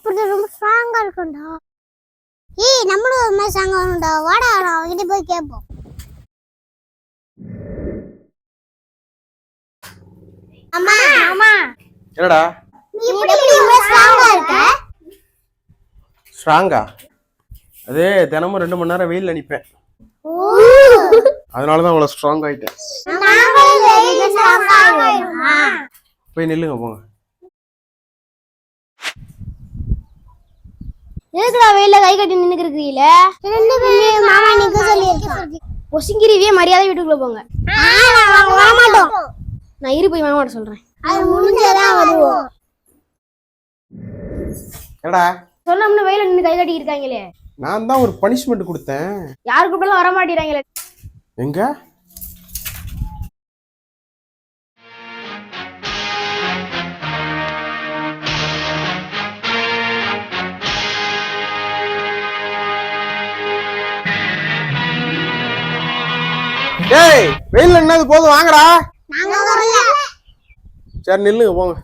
அப்படி ரொம்ப ஸ்ட்ராங்கா இருக்கும்டா. ஏய் நம்மளும் ஒரு மாதிரி ஸ்ட்ராங்கா வரும்டா வாடா நான் அவகிட்ட போய் கேட்போம். அம்மா. அம்மா. என்னடா? நீ எப்படி இவ்வளவு ஸ்ட்ராங்கா இருக்க? ஸ்ட்ராங்கா அதே தினமும் ரெண்டு மணி நேரம் வெயில்ல நிப்பேன். ஓ. அதனால தான் அவ்வளோ ஸ்ட்ராங் ஆயிட்டேன் போய் நில்லுங்க போங்க. எதுக்குடா வெயில கை கட்டி நின்னுக்கிறீங்கள ரெண்டு பேரும் மாமா நிக்க சொல்லியிருக்கான் ஒசிங்கிரிவே மரியாதை வீட்டுக்குள்ள போங்க. வர மாட்டோம் நான் இரு போய் மாமாட்ட சொல்றேன். அது முடிஞ்சதான் வருவோம். என்னடா? சொன்னோம்னு வெயில நின்னு கை கட்டி இருக்காங்களே. நான் தான் ஒரு பனிஷ்மெண்ட் கொடுத்தேன். யாரு கூப்பிட்டாலும் வர மாட்டேங்கிறாங்களே எங்க? டேய் வெயில்ல என்னது போதும். வாங்கடா. சரி நில்லுங்க போங்க.